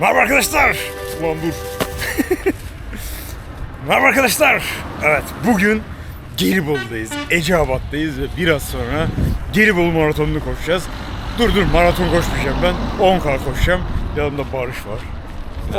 Merhaba arkadaşlar. Ulan dur. Merhaba arkadaşlar. Evet bugün Gelibolu'dayız. Eceabat'tayız ve biraz sonra Gelibolu maratonunu koşacağız. Dur dur maraton koşmayacağım ben. 10K koşacağım. Yanımda Barış var.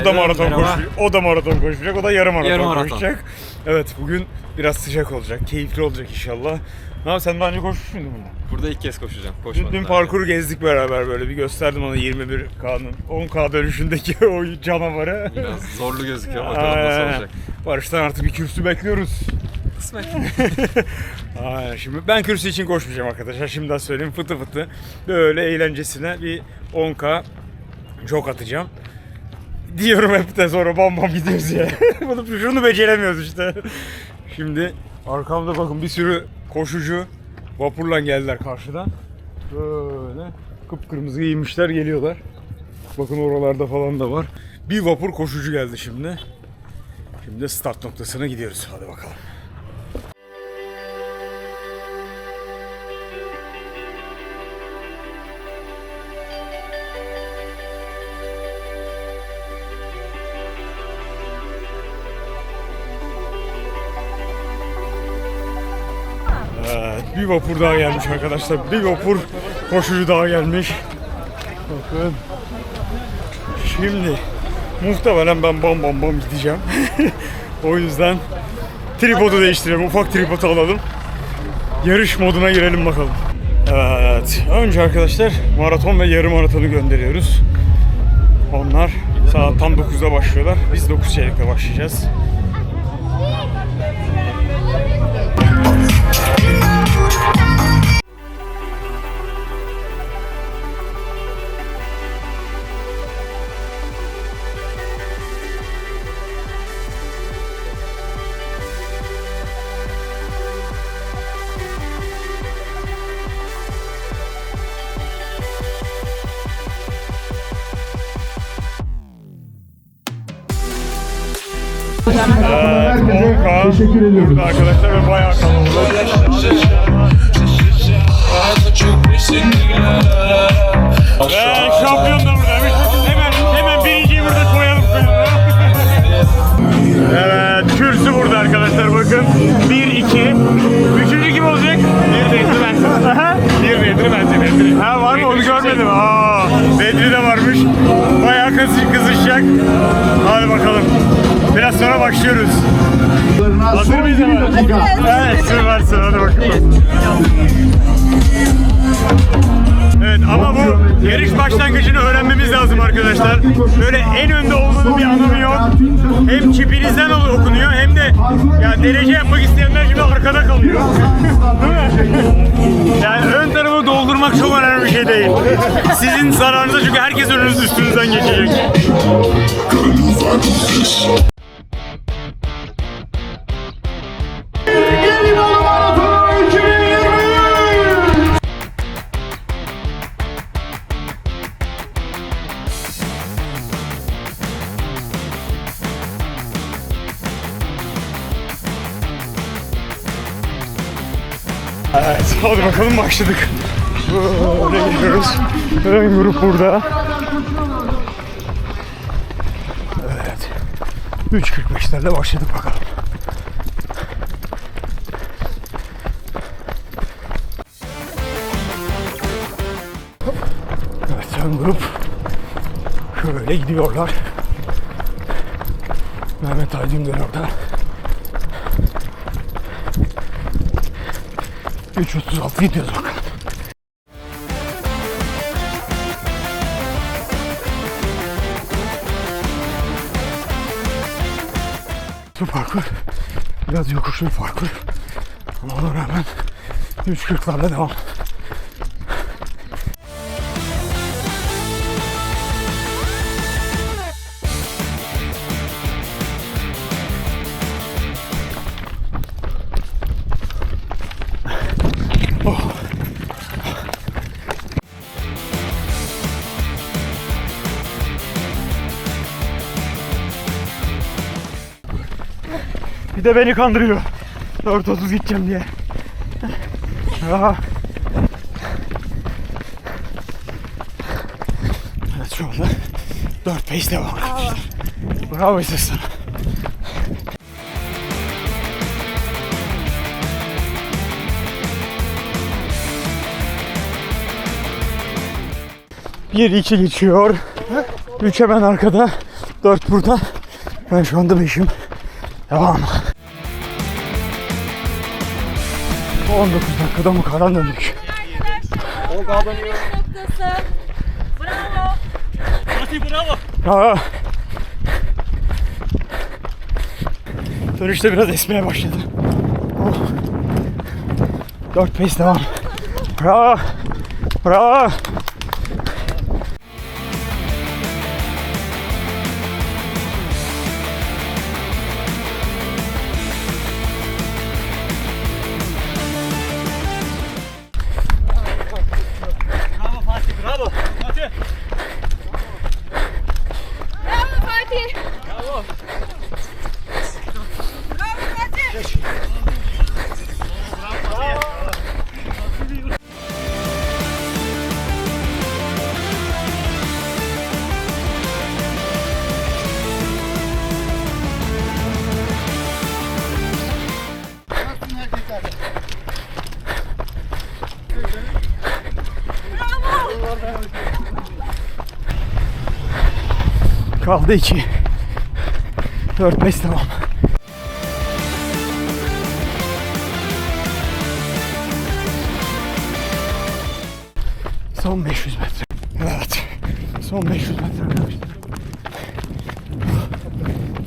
O da maraton koşacak. O da maraton koşacak. O da yarım maraton, Yarım maraton. koşacak. Evet bugün biraz sıcak olacak. Keyifli olacak inşallah. Ne abi sen daha önce koşmuş muydun bunu? Burada ilk kez koşacağım. Dün, Koşmadım. dün daha parkuru gezdik beraber böyle bir gösterdim ona 21K'nın 10K dönüşündeki o canavarı. Biraz zorlu gözüküyor. Bakalım nasıl Aynen. olacak. Barış'tan artık bir kürsü bekliyoruz. Kısmet. Aynen. Şimdi ben kürsü için koşmayacağım arkadaşlar. Şimdiden söyleyeyim fıtı fıtı. Böyle eğlencesine bir 10K çok atacağım. Diyorum hep de sonra bam bam gidiyoruz ya. Bunu şunu beceremiyoruz işte. Şimdi arkamda bakın bir sürü koşucu vapurla geldiler karşıdan. Böyle kıpkırmızı giymişler geliyorlar. Bakın oralarda falan da var. Bir vapur koşucu geldi şimdi. Şimdi start noktasına gidiyoruz. Hadi bakalım. Evet, bir vapur daha gelmiş arkadaşlar. Bir vapur koşucu daha gelmiş. Bakın. Şimdi muhtemelen ben bam bam bam gideceğim. o yüzden tripodu değiştirelim. Ufak tripodu alalım. Yarış moduna girelim bakalım. Evet. Önce arkadaşlar maraton ve yarım maratonu gönderiyoruz. Onlar saat tam 9'da başlıyorlar. Biz 9 çeyrekte başlayacağız. Evet, 10K Teşekkür ediyoruz. arkadaşlar ve bayağı kalabalık. Ve şampiyon da burada. Hemen, hemen birinciyi burada koyalım. evet, kürsü burada arkadaşlar bakın. 1, 2. Üçüncü kim olacak? Bir Bedri bence Bedri. Ha var mı onu görmedim. Aa, Bedri de varmış. Bayağı kız, kızışacak. Sonra başlıyoruz. Hazır mıyız hemen? Evet süpersin hadi bakalım. Evet ama bu yarış başlangıcını öğrenmemiz lazım arkadaşlar. Böyle en önde olmanın bir anlamı yok. Hem çipinizden okunuyor hem de ya derece yapmak isteyenler şimdi arkada kalıyor. Değil mi? Yani ön tarafı doldurmak çok önemli bir şey değil. Sizin zararınıza çünkü herkes önünüz üstünüzden geçecek. Hadi bakalım başladık. Böyle gidiyoruz. Ön grup burada. Evet. 3.45'lerle başladık bakalım. Evet, ön grup şöyle gidiyorlar. Mehmet Aydın da orada. 3.36 gidiyoruz bakalım. Bu parkur biraz yokuşlu bir parkur. Ama ona rağmen 3.40'larla devam. Bir de beni kandırıyor. 4.30 gideceğim diye. Aa. Evet şu anda Dört pace devam arkadaşlar. Bravo İzzet sana. Bir iki geçiyor. Üç hemen arkada. Dört burada. Ben şu anda beşim. Devam. 19 dakikada mı karan döndük. noktası. Bravo. Aa. Dönüşte biraz esmeye başladı. Oh. 4 pace devam. Bravo. Bravo. Bravo Kaldı 2. 4 pace devam. Son 500 metre. Evet. Son 500 metre arkadaşlar.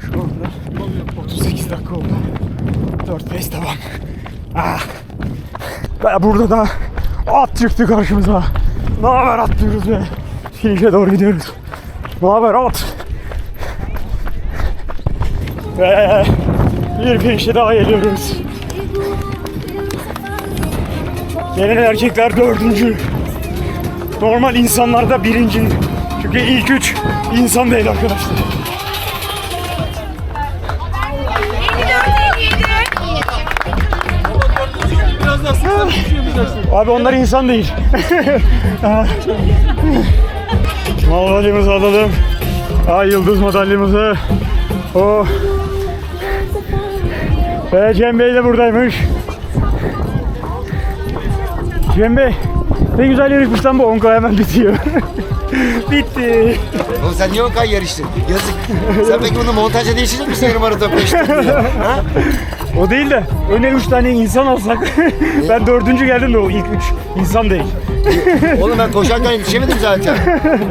Şu anda 38 dakika oldu. 4 pace devam. Ah. Burada da at çıktı karşımıza. Ne haber at diyoruz ve finish'e doğru gidiyoruz. At? Ve bir finish'e daha geliyoruz. Gelen erkekler dördüncü. Normal insanlarda birinci. Çünkü ilk üç insan değil arkadaşlar. 54 Abi onlar insan değil. Madalyamızı alalım. Ay yıldız madalyamızı. Oh. Ve Cem Bey de buradaymış. Cem Bey ne güzel yarışmış lan bu 10K hemen bitiyor. Bitti. Oğlum sen niye 10K yarıştın? Yazık. sen peki bunu montajda değiştirecek misin yarım maraton peşte? Ha? O değil de öne 3 tane insan alsak. ben dördüncü geldim de o ilk 3 insan değil. Oğlum ben koşarken yetişemedim zaten.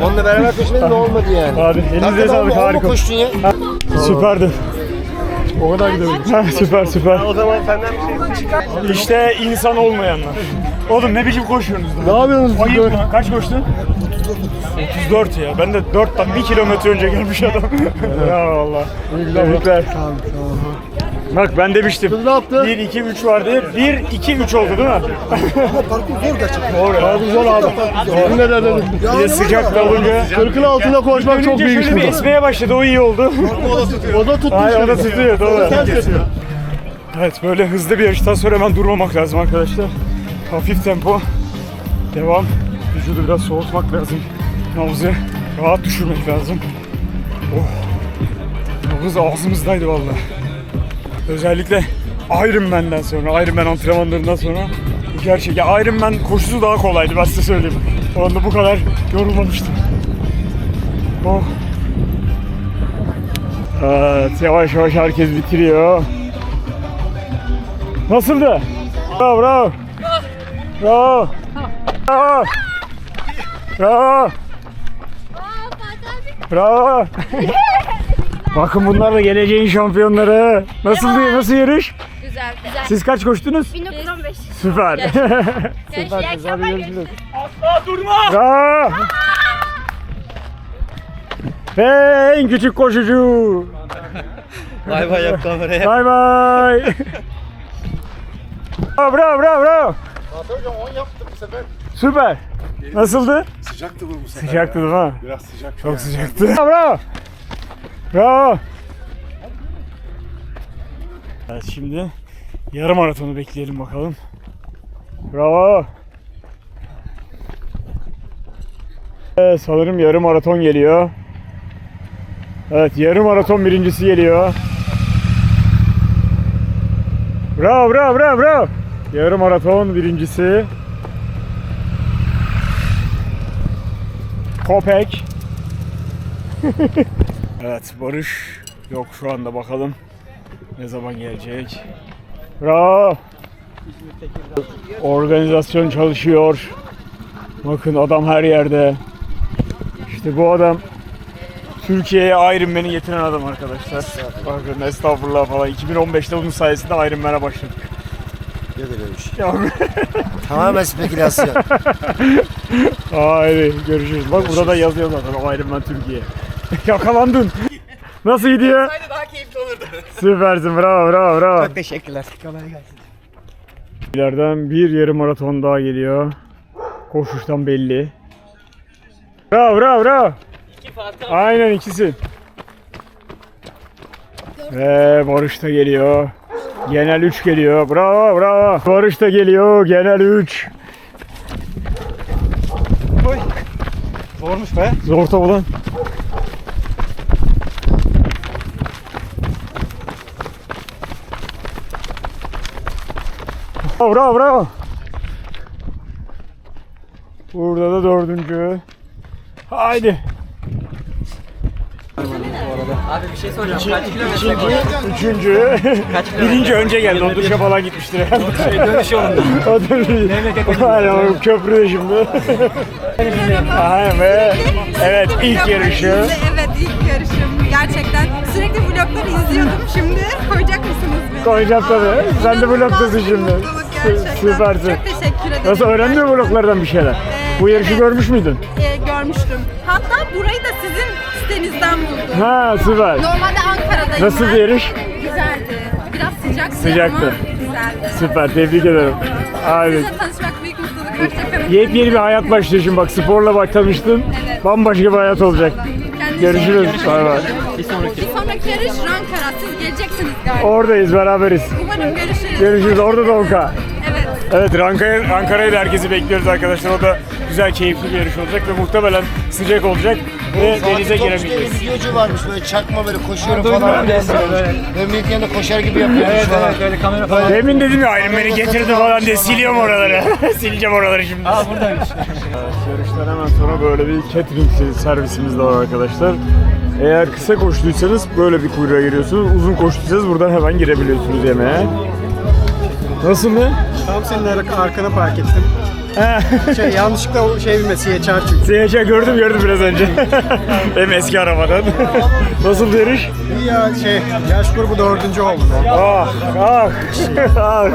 Onunla beraber koşmadım da olmadı yani. Abi elinize sağlık harika. koştun ya. Süperdi. O kadar gidelim. süper süper. O zaman senden bir şey İşte insan olmayanlar. Oğlum ne biçim koşuyorsunuz? Ne yapıyorsunuz? Ayıp mı? Kaç koştun? 34 ya. Ben de 4'ten 1 kilometre önce gelmiş adam. ya valla. Tebrikler. Bak ben demiştim. Ne yaptı? 1, 2, 3 var diye. 1, 2, 3 oldu değil mi? Parkur zor gerçekten. Doğru. Abi zor abi. Doğru. Ne dedim? Bir de sıcak da olunca. Kırkın altında koşmak çok büyük bir burada. esmeye başladı o iyi oldu. O da tuttu. Hayır o da işte. tutuyor doğru. Ters yapıyor. Evet böyle hızlı bir yarıştan sonra hemen durmamak lazım arkadaşlar. Hafif tempo. Devam. Vücudu biraz soğutmak lazım. Nabzı rahat düşürmek lazım. Oh. Nabız ağzımızdaydı vallahi. Özellikle Iron Man'den sonra, Iron Man antrenmanlarından sonra gerçek. Ya Iron Man koşusu daha kolaydı ben size söyleyeyim. O anda bu kadar yorulmamıştım. Oh. Evet, yavaş yavaş herkes bitiriyor. Nasıldı? Bravo, bravo. Bravo. Bravo. Bravo. Bravo. Bakın bunlar da geleceğin şampiyonları. Nasıldı? Nasıl yarış? Güzel. Güzel. Siz kaç koştunuz? 1915. Süper. Gençler Hadi görüşürüz. Asla durma. Bravo. Ve en küçük koşucu. Bay bay yap kameraya. Bay bay. Bravo bravo bravo. bravo. Hocam 10 yaptı bu sefer. Süper. Nasıldı? Sıcaktı bu bu sefer. Sıcaktı değil mi? Biraz sıcak. Çok sıcaktı. Bravo. Bravo. Evet şimdi yarım maratonu bekleyelim bakalım. Bravo. Evet, sanırım yarım maraton geliyor. Evet yarım maraton birincisi geliyor. Bravo bravo bravo bravo. Yarım maraton birincisi. Kopek. evet Barış yok şu anda bakalım ne zaman gelecek. Bravo. Organizasyon çalışıyor. Bakın adam her yerde. İşte bu adam Türkiye'ye Ironman'i getiren adam arkadaşlar. Bakın estağfurullah falan. 2015'te bunun sayesinde Ironman'a başladık. Yok öyle bir şey. Tamamen spekülasyon. Haydi görüşürüz. Bak burada da yazıyor zaten o Ironman Türkiye. Yakalandın. Nasıl gidiyor? daha keyifli olurdu. Süpersin bravo bravo bravo. Çok teşekkürler. Kolay gelsin. İleriden bir yarım maraton daha geliyor. Koşuştan belli. Bravo bravo bravo. Aynen ikisi. Ve Barış da geliyor. Genel 3 geliyor. Bravo bravo. Barış da geliyor. Genel 3. Zormuş be. Zor tabi lan. Bravo bravo bravo. Burada da dördüncü. Haydi. Abi bir şey soracağım. Kaç kilometre Üçüncü. Üçüncü. Birinci önce geldi. O duşa falan gitmiştir herhalde. Şey, dönüş yolunda. O da Aynen o köprüde şimdi. Aynen ve evet ilk yarışı. Evet ilk yarışım. Gerçekten sürekli vlogları izliyordum şimdi. Koyacak mısınız beni? Koyacağım tabii. Sen de vlogdasın şimdi. Gerçekten. Sü- Süpersin. Çok teşekkür ederim. Nasıl öğrendin mi vloglardan bir şeyler? Bu yarışı evet. görmüş müydün? Ee, görmüştüm. Hatta burayı da sizin sitenizden buldum. Ha süper. Normalde Ankara'dayım Nasıl ben. bir yarış? Güzeldi. Biraz sıcaktı, Sıcaktı. ama güzeldi. Süper tebrik ederim. Haydi. Sizinle tanışmak büyük mutluluk. Hoşçakalın. Yepyeni bir hayat başlıyor şimdi bak sporla bak tanıştın. Evet. Bambaşka bir hayat olacak. Kendinize Görüşürüz. iyi. Bay bay. Bir sonraki. Bir sonraki yarış Rankara. Siz geleceksiniz galiba. Oradayız beraberiz. Umarım görüşürüz. Görüşürüz. Orada da Onka. Evet. Evet Ankara'ya Ankara'ya da herkesi bekliyoruz arkadaşlar. O da güzel keyifli bir yarış olacak ve muhtemelen sıcak olacak ve denize giremeyeceğiz. bir videocu varmış böyle çakma böyle koşuyorum Duydum falan. ben de büyük yanında koşar gibi yapıyormuş Evet falan. evet böyle kamera falan. Demin dedim ya Iron beni getirdi falan diye siliyorum oraları. Sileceğim oraları şimdi. Aa buradaymış. Yarıştan hemen sonra böyle bir catering servisimiz de var arkadaşlar. Eğer kısa koştuysanız böyle bir kuyruğa giriyorsunuz. Uzun koştuysanız buradan hemen girebiliyorsunuz yemeğe. Nasıl mı? Tam senin ar- arkana park ettim. şey yanlışlıkla şey bilmesi geçer çünkü. Seyirci gördüm gördüm biraz önce. Benim eski arabadan. Nasıl yarış? İyi ya şey yaş grubu dördüncü oldu. Ah ah ah.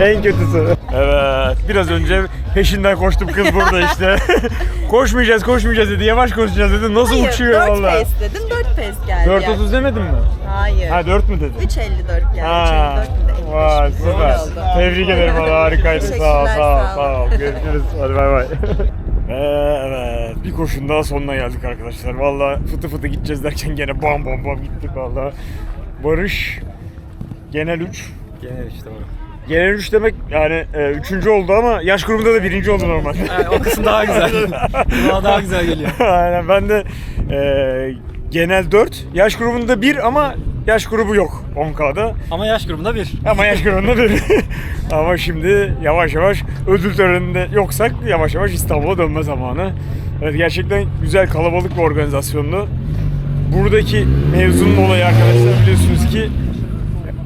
en kötüsü. Evet biraz önce peşinden koştum kız burada işte. koşmayacağız koşmayacağız dedi yavaş koşacağız dedi. Nasıl uçuyor dört valla. pace dedim 4 pace geldi. 4.30 demedin mi? Hayır. Ha 4 mü dedin? 3.54 geldi. Ha, 3.54 mü de vay 55 mi? süper. Oldu. Tebrik ederim valla harikaydın. Sağ ol, Teşekkürler, sağ ol, sağ sağ ol. Görüşürüz. Hadi bay bay. Ve evet bir koşun daha sonuna geldik arkadaşlar. Valla fıtı fıtı gideceğiz derken gene bam bam bam gittik valla. Barış genel 3. Genel işte o. Genel 3 demek yani 3. oldu ama yaş grubunda da birinci oldu normalde. Yani o kısım daha güzel. Daha daha güzel geliyor. Aynen ben de e, genel 4. Yaş grubunda 1 ama yaş grubu yok 10K'da. Ama yaş grubunda bir. Ama yaş grubunda 1. ama şimdi yavaş yavaş ödül töreninde yoksak yavaş yavaş İstanbul'a dönme zamanı. Evet gerçekten güzel kalabalık bir organizasyondu. Buradaki mevzunun olayı arkadaşlar biliyorsunuz ki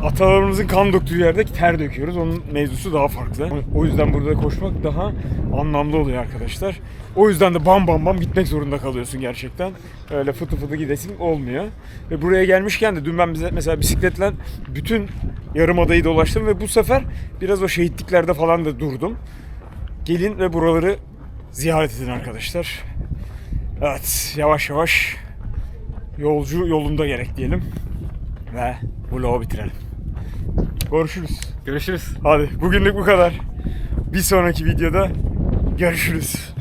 atalarımızın kan döktüğü yerde ter döküyoruz. Onun mevzusu daha farklı. O yüzden burada koşmak daha anlamlı oluyor arkadaşlar. O yüzden de bam bam bam gitmek zorunda kalıyorsun gerçekten. Öyle fıtı fıtı gidesin olmuyor. Ve buraya gelmişken de dün ben bize mesela bisikletle bütün yarım adayı dolaştım ve bu sefer biraz o şehitliklerde falan da durdum. Gelin ve buraları ziyaret edin arkadaşlar. Evet yavaş yavaş yolcu yolunda gerek diyelim. Ve vlogu bitirelim. Görüşürüz. Görüşürüz. Hadi bugünlük bu kadar. Bir sonraki videoda görüşürüz.